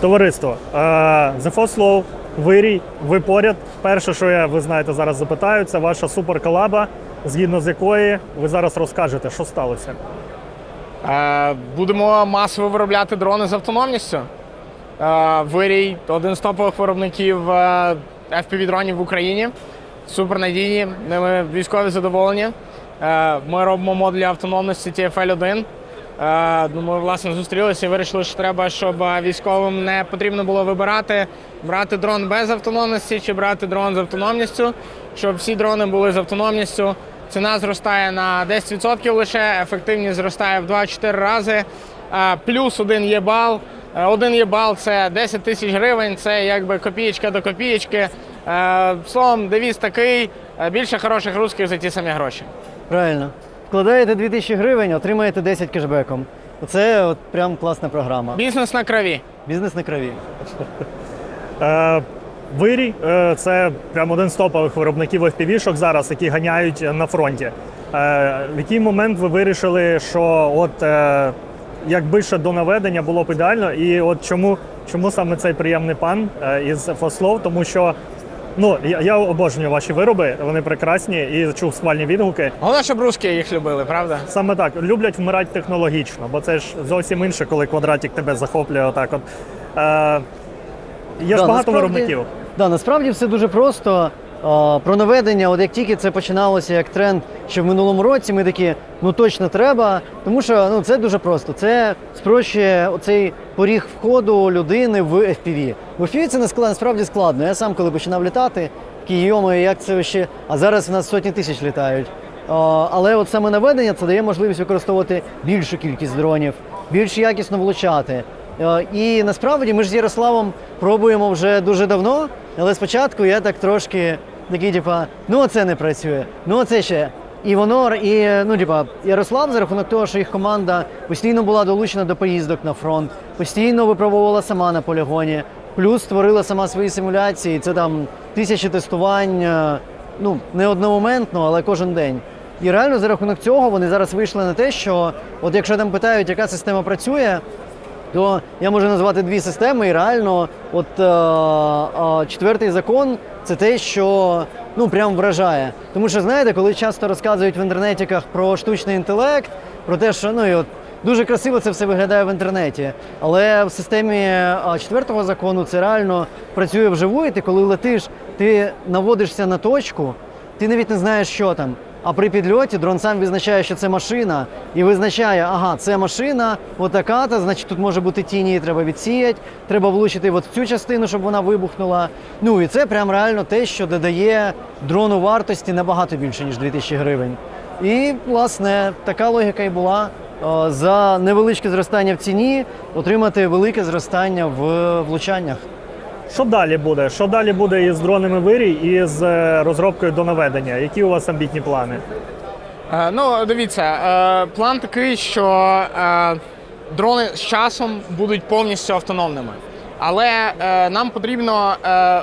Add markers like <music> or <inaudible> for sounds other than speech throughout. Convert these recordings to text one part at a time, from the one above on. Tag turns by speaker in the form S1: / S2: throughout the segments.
S1: Товариство, The Force Slow, Вирій, ви поряд. Перше, що я, ви знаєте, зараз запитаю, це ваша суперколаба, згідно з якої ви зараз розкажете, що сталося.
S2: Е, Будемо масово виробляти дрони з автономністю. Е, Вирій один з топових виробників е, FPV-дронів в Україні. Супернадійні, ними військові задоволені. Е, Ми робимо модулі автономності TFL-1. Е, ну, Ми власне зустрілися і вирішили, що треба, щоб е, військовим не потрібно було вибирати, брати дрон без автономності чи брати дрон з автономністю, щоб всі дрони були з автономністю. Ціна зростає на 10% лише, ефективність зростає в 2-4 рази. Е, Плюс один є бал. Е, Один є бал це 10 тисяч гривень, це якби копієчка до копієчки. Е, Словом, девіз такий: е, більше хороших русських за ті самі гроші.
S3: Правильно. Вкладаєте 2000 гривень, отримаєте 10 кешбеком. Оце от прям класна програма.
S2: Бізнес на крові.
S3: Бізнес на крові. <laughs>
S1: Е, Вирій е, це прямо один з топових виробників FPV-шок зараз, які ганяють на фронті. Е, В який момент ви вирішили, що от е, якби ще до наведення було б ідеально, і от чому, чому саме цей приємний пан е, із Фослов? Тому що ну я, я обожнюю ваші вироби, вони прекрасні і чув схвальні відгуки.
S2: Головне, щоб русські їх любили, правда?
S1: Саме так люблять вмирати технологічно, бо це ж зовсім інше, коли квадратик тебе захоплює. Отак, от е, є ж
S3: Да,
S1: багато
S3: насправді-
S1: виробників.
S3: Да, насправді все дуже просто. Про наведення, от як тільки це починалося як тренд ще в минулому році, ми такі, ну точно треба, тому що ну це дуже просто. Це спрощує оцей поріг входу людини в FPV. В FPV це насправді складно. Я сам, коли починав літати, такий як це ще. А зараз в нас сотні тисяч літають. Але от саме наведення це дає можливість використовувати більшу кількість дронів, більш якісно влучати. І насправді ми ж з Ярославом пробуємо вже дуже давно, але спочатку я так трошки такий, типа, ну це не працює, ну це ще. І воно і ну, типа, Ярослав за рахунок того, що їх команда постійно була долучена до поїздок на фронт, постійно випробовувала сама на полігоні, плюс створила сама свої симуляції. Це там тисячі тестувань, е, ну не одномоментно, але кожен день. І реально за рахунок цього вони зараз вийшли на те, що от якщо там питають, яка система працює, то я можу назвати дві системи, і реально, от е, е, четвертий закон це те, що ну прям вражає. Тому що знаєте, коли часто розказують в інтернетіках про штучний інтелект, про те, що ну і от дуже красиво це все виглядає в інтернеті. Але в системі четвертого закону це реально працює вживу, і ти коли летиш, ти наводишся на точку, ти навіть не знаєш, що там. А при підльоті дрон сам визначає, що це машина, і визначає, ага, це машина, отака, то значить тут може бути тіні, її треба відсіяти, треба влучити от в цю частину, щоб вона вибухнула. Ну і це прям реально те, що додає дрону вартості набагато більше, ніж 2000 гривень. І, власне, така логіка і була. За невеличке зростання в ціні отримати велике зростання в влучаннях.
S1: Що далі буде? Що далі буде із дронами вирій і з е, розробкою до наведення? Які у вас амбітні плани?
S2: Е, Ну, дивіться, е, план такий, що дрони з часом будуть повністю автономними. Але нам потрібно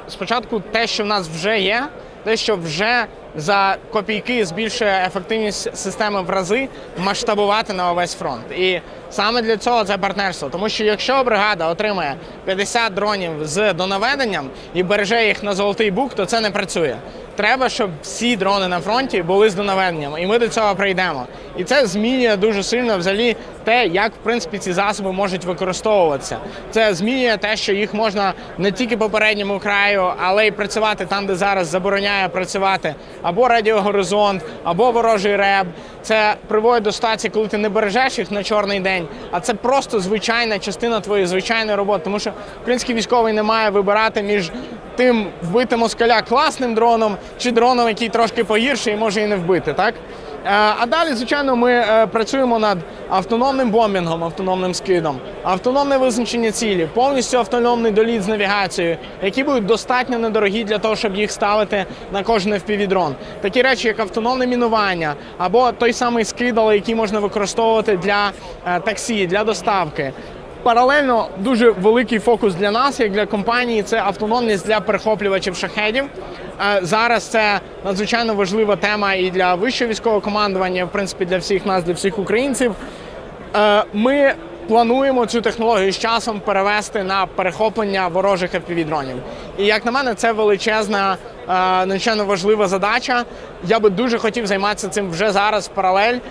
S2: спочатку те, що в нас вже є, те, що вже за копійки збільшує ефективність системи в рази, масштабувати на увесь фронт. І саме для цього це партнерство. Тому що якщо бригада отримає 50 дронів з донаведенням і береже їх на золотий бук, то це не працює. Треба, щоб всі дрони на фронті були з донаведенням, і ми до цього прийдемо. І це змінює дуже сильно взагалі те, як в принципі ці засоби можуть використовуватися. Це змінює те, що їх можна не тільки по передньому краю, але й працювати там, де зараз забороняє працювати або радіогоризонт, або ворожий реб. Це приводить до ситуації, коли ти не бережеш їх на чорний день, а це просто звичайна частина твоєї звичайної роботи. Тому що український військовий не має вибирати між тим вбити москаля класним дроном чи дроном, який трошки погірший і може і не вбити, так? Е, А далі, звичайно, ми е, працюємо над автономним бомбінгом, автономним скидом, автономне визначення цілі, повністю автономний доліт з навігацією, які будуть достатньо недорогі для того, щоб їх ставити на кожен FPV-дрон. Такі речі, як автономне мінування, або той самий скид, але який можна використовувати для е, таксі, для доставки. Паралельно дуже великий фокус для нас, як для компанії, це автономність для перехоплювачів шахедів. Е, Зараз це надзвичайно важлива тема і для вищого військового командування, в принципі, для всіх нас, для всіх українців. Е, Ми плануємо цю технологію з часом перевести на перехоплення ворожих fpv дронів. І як на мене, це величезна, надзвичайно важлива задача. Я би дуже хотів займатися цим вже зараз паралель, е,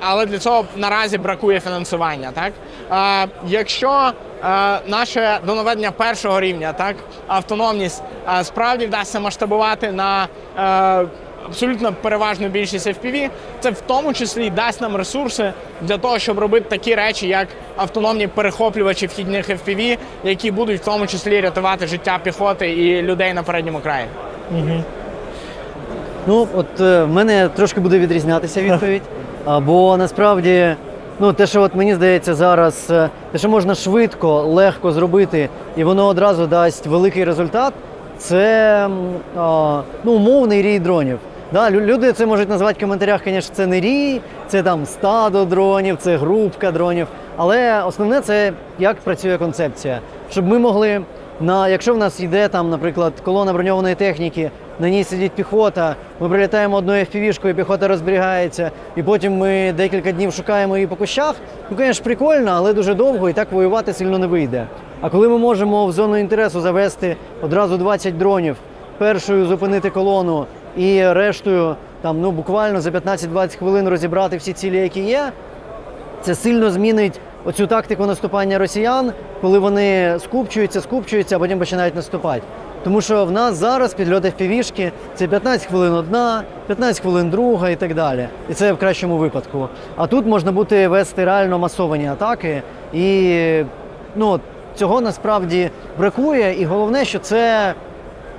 S2: але для цього наразі бракує фінансування. Так е, якщо е, наше доноведення першого рівня, так автономність е, справді вдасться масштабувати на е, абсолютно переважну більшість FPV, це в тому числі дасть нам ресурси для того, щоб робити такі речі, як автономні перехоплювачі вхідних FPV, які будуть в тому числі рятувати життя піхоти і людей на передньому краї.
S3: Ну, от е, в мене трошки буде відрізнятися <laughs> відповідь. А, бо насправді, ну, те, що от мені здається зараз, е, те, що можна швидко, легко зробити, і воно одразу дасть великий результат, це м, а, ну, умовний рій дронів. Да, люди це можуть назвати в коментарях, звісно, це не рій, це там стадо дронів, це групка дронів. Але основне це як працює концепція. Щоб ми могли на якщо в нас йде там, наприклад, колона броньованої техніки, на ній сидить піхота, ми прилітаємо одною FPV-шкою, піхота розберігається, і потім ми декілька днів шукаємо її по кущах. Ну, звісно, прикольно, але дуже довго і так воювати сильно не вийде. А коли ми можемо в зону інтересу завести одразу 20 дронів, першою зупинити колону і рештою там ну буквально за 15-20 хвилин розібрати всі цілі, які є, це сильно змінить оцю тактику наступання росіян, коли вони скупчуються, скупчуються, а потім починають наступати. Тому що в нас зараз підльоти в півішки це 15 хвилин одна, 15 хвилин друга і так далі. І це в кращому випадку. А тут можна бути вести реально масовані атаки, і ну, цього насправді бракує. І головне, що це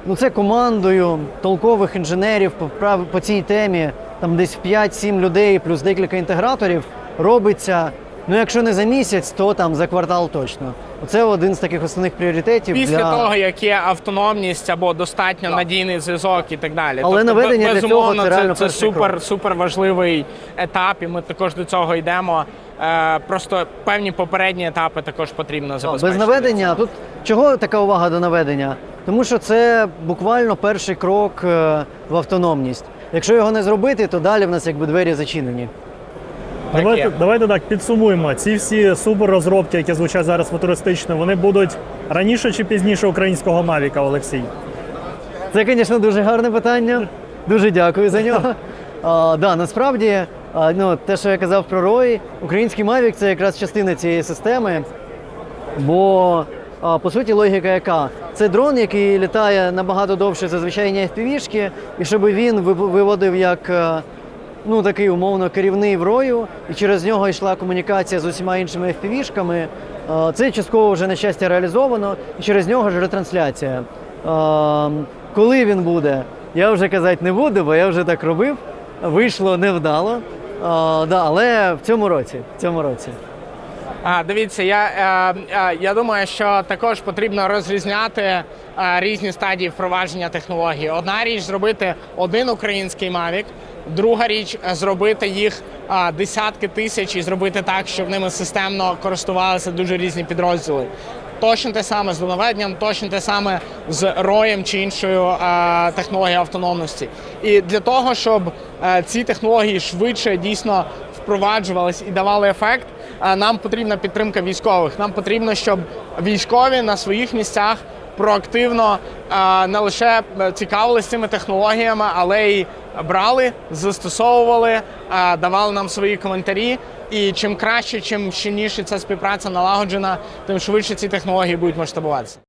S3: Ну, це командою толкових інженерів по, по цій темі, там десь 5-7 людей плюс декілька інтеграторів робиться. Ну, якщо не за місяць, то там за квартал точно. Оце один з таких основних пріоритетів.
S2: Після
S3: для...
S2: того, як є автономність або достатньо надійний зв'язок і так далі.
S3: Але наведення
S2: бе-
S3: для цього це реально
S2: це, супер,
S3: крок.
S2: супер важливий етап, і ми також до цього йдемо. Е, просто певні попередні етапи також потрібно забезпечити.
S3: Без наведення тут чого така увага до наведення? Тому що це буквально перший крок е, в автономність. Якщо його не зробити, то далі в нас якби двері зачинені.
S1: Давайте, давайте так підсумуємо. Ці всі суперрозробки, які звучать зараз футуристично, вони будуть раніше чи пізніше українського Мавіка, Олексій?
S3: Це, звісно, дуже гарне питання. Дуже дякую за нього. <laughs> А, да, насправді, а, ну, те, що я казав про ROI, український Mavic це якраз частина цієї системи. Бо, по суті, логіка яка? Це дрон, який літає набагато довше за звичайні FPV-шки, і щоб він виводив як е, ну, такий умовно керівний в рою, і через нього йшла комунікація з усіма іншими FPV-шками. е, Це частково вже на щастя реалізовано, і через нього ж ретрансляція. Е, Коли він буде, я вже казати не буду, бо я вже так робив. Вийшло невдало. Да, але в цьому році. В цьому році.
S2: А, дивіться, я, е, е, я думаю, що також потрібно розрізняти е, різні стадії впровадження технології. Одна річ зробити один український Mavic, друга річ зробити їх е, десятки тисяч і зробити так, щоб ними системно користувалися дуже різні підрозділи. Точно те саме з донаведенням, точно те саме з роєм чи іншою е, технологією автономності. І для того, щоб е, ці технології швидше дійсно впроваджувались і давали ефект, нам потрібна підтримка військових. Нам потрібно, щоб військові на своїх місцях проактивно не лише цікавилися цими технологіями, але й брали, застосовували, давали нам свої коментарі. І чим краще, чим щільніше ця співпраця налагоджена, тим швидше ці технології будуть масштабуватися.